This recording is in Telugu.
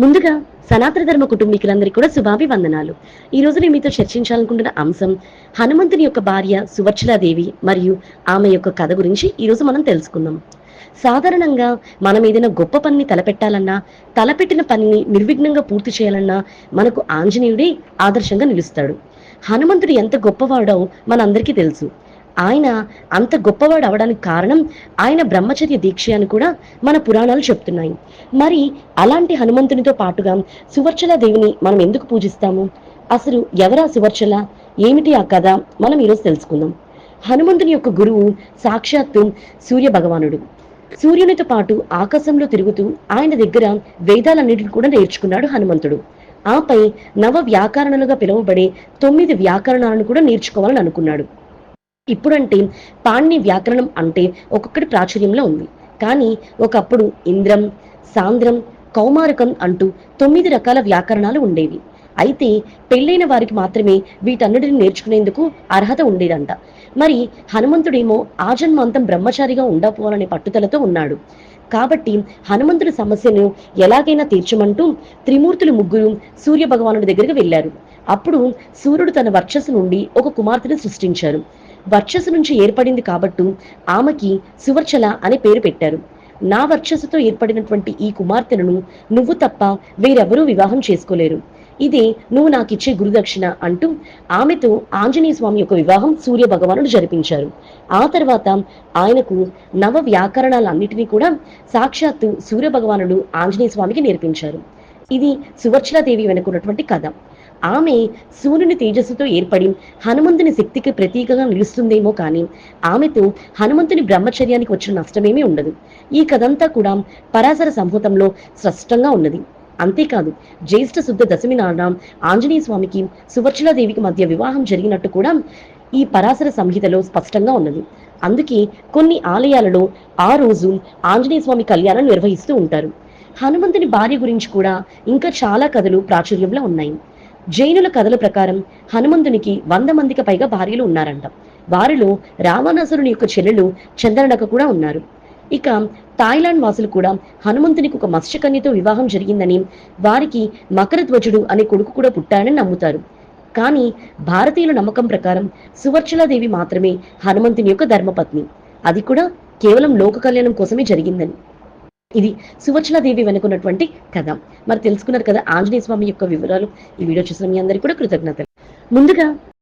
ముందుగా సనాతన ధర్మ కుటుంబీకులందరికీ కూడా శుభాభివందనాలు. ఈ రోజు నేను మీతో చర్చించాలనుకుంటున్న అంశం హనుమంతుని యొక్క భార్య సువర్చలాదేవి మరియు ఆమె యొక్క కథ గురించి ఈ రోజు మనం తెలుసుకుందాం. సాధారణంగా మనం ఏదైనా గొప్ప పనిని తలపెట్టాలన్నా తలపెట్టిన పనిని నిర్విఘ్నంగా పూర్తి చేయాలన్నా మనకు ఆంజనేయుడే ఆదర్శంగా నిలుస్తాడు. హనుమంతుడు ఎంత గొప్పవాడో మనందరికీ తెలుసు. ఆయన అంత గొప్పవాడు అవడానికి కారణం ఆయన బ్రహ్మచర్య దీక్ష అని కూడా మన పురాణాలు చెప్తున్నాయి. మరి అలాంటి హనుమంతునితో పాటుగా సువర్చల దేవిని మనం ఎందుకు పూజిస్తాము? అసలు ఎవరా సువర్చల? ఏమిటి ఆ కథ? మనం ఈరోజు తెలుసుకుందాం. హనుమంతుని యొక్క గురువు సాక్షాత్తు సూర్య భగవానుడు సూర్యునితో పాటు ఆకాశంలో తిరుగుతూ ఆయన దగ్గర వేదాలన్నిటిని కూడా నేర్చుకున్నాడు హనుమంతుడు. ఆపై నవ వ్యాకరణలుగా పిలువబడే తొమ్మిది వ్యాకరణాలను కూడా నేర్చుకోవాలని అనుకున్నాడు. ఇప్పుడంటే పాణ్ని వ్యాకరణం అంటే ఒక్కొక్కటి ప్రాచుర్యంలో ఉంది. కానీ ఒకప్పుడు ఇంద్రం సాంద్రం కౌమారకం అంటూ తొమ్మిది రకాల వ్యాకరణాలు ఉండేవి. అయితే పెళ్ళైన వారికి మాత్రమే వీటన్నిటిని నేర్చుకునేందుకు అర్హత ఉండేదంట. మరి హనుమంతుడేమో ఆజన్మాంతం బ్రహ్మచారిగా ఉండకపోవాలనే పట్టుదలతో ఉన్నాడు. కాబట్టి హనుమంతుడి సమస్యను ఎలాగైనా తీర్చమంటూ త్రిమూర్తులు ముగ్గురు సూర్య భగవానుడి దగ్గరికి వెళ్ళారు. అప్పుడు సూర్యుడు తన వర్చస్సు నుండి ఒక కుమార్తెను సృష్టించారు. వర్చస్సు నుంచి ఏర్పడింది కాబట్టి ఆమెకి సువర్చల అనే పేరు పెట్టారు. నా వర్చస్సుతో ఏర్పడినటువంటి ఈ కుమార్తెను నువ్వు తప్ప వేరెవరూ వివాహం చేసుకోలేరు. ఇదే నువ్వు నాకిచ్చే గురుదక్షిణ అంటూ ఆమెతో ఆంజనేయ స్వామి యొక్క వివాహం సూర్య భగవానుడు జరిపించారు. ఆ తర్వాత ఆయనకు నవ వ్యాకరణాలన్నిటినీ కూడా సాక్షాత్తు సూర్య భగవానుడు ఆంజనేయ స్వామికి నేర్పించారు. ఇది సువర్చలాదేవి వెనుకున్నటువంటి కథ. ఆమె సూర్యుని తేజస్సుతో ఏర్పడి హనుమంతుని శక్తికి ప్రతీకగా నిలుస్తుందేమో కానీ ఆమెతో హనుమంతుని బ్రహ్మచర్యానికి వచ్చిన నష్టమేమీ ఉండదు. ఈ కథంతా కూడా పరాశర సంహూతంలో స్పష్టంగా ఉన్నది. అంతేకాదు జ్యేష్ఠ శుద్ధ దశమి నాడ ఆంజనేయ స్వామికి సువర్చలాదేవికి మధ్య వివాహం జరిగినట్టు కూడా ఈ పరాశర సంహితలో స్పష్టంగా ఉన్నది. అందుకే కొన్ని ఆలయాలలో ఆ రోజు ఆంజనేయ స్వామి కళ్యాణం నిర్వహిస్తూ ఉంటారు. హనుమంతుని భార్య గురించి కూడా ఇంకా చాలా కథలు ప్రాచుర్యంలో ఉన్నాయి. జైనుల కథల ప్రకారం హనుమంతునికి వంద మందికి పైగా భార్యలు ఉన్నారంట. వారిలో రావణాసురుని యొక్క చెల్లెలు చంద్రనక కూడా ఉన్నారు. ఇక థాయిలాండ్ వాసులు కూడా హనుమంతునికి ఒక మత్స్యకన్యతో వివాహం జరిగిందని వారికి మకర ధ్వజుడు అనే కొడుకు కూడా పుట్టాడని నమ్ముతారు. కానీ భారతీయుల నమ్మకం ప్రకారం సువర్చలాదేవి మాత్రమే హనుమంతుని యొక్క ధర్మపత్ని. అది కూడా కేవలం లోక కళ్యాణం కోసమే జరిగిందని. ఇది సువర్చలాదేవి వెనుకున్నటువంటి కథ. మరి తెలుసుకున్నారు కదా ఆంజనేయ స్వామి యొక్క వివరాలు. ఈ వీడియో చూసిన మీ అందరికీ కూడా కృతజ్ఞతలు. ముందుగా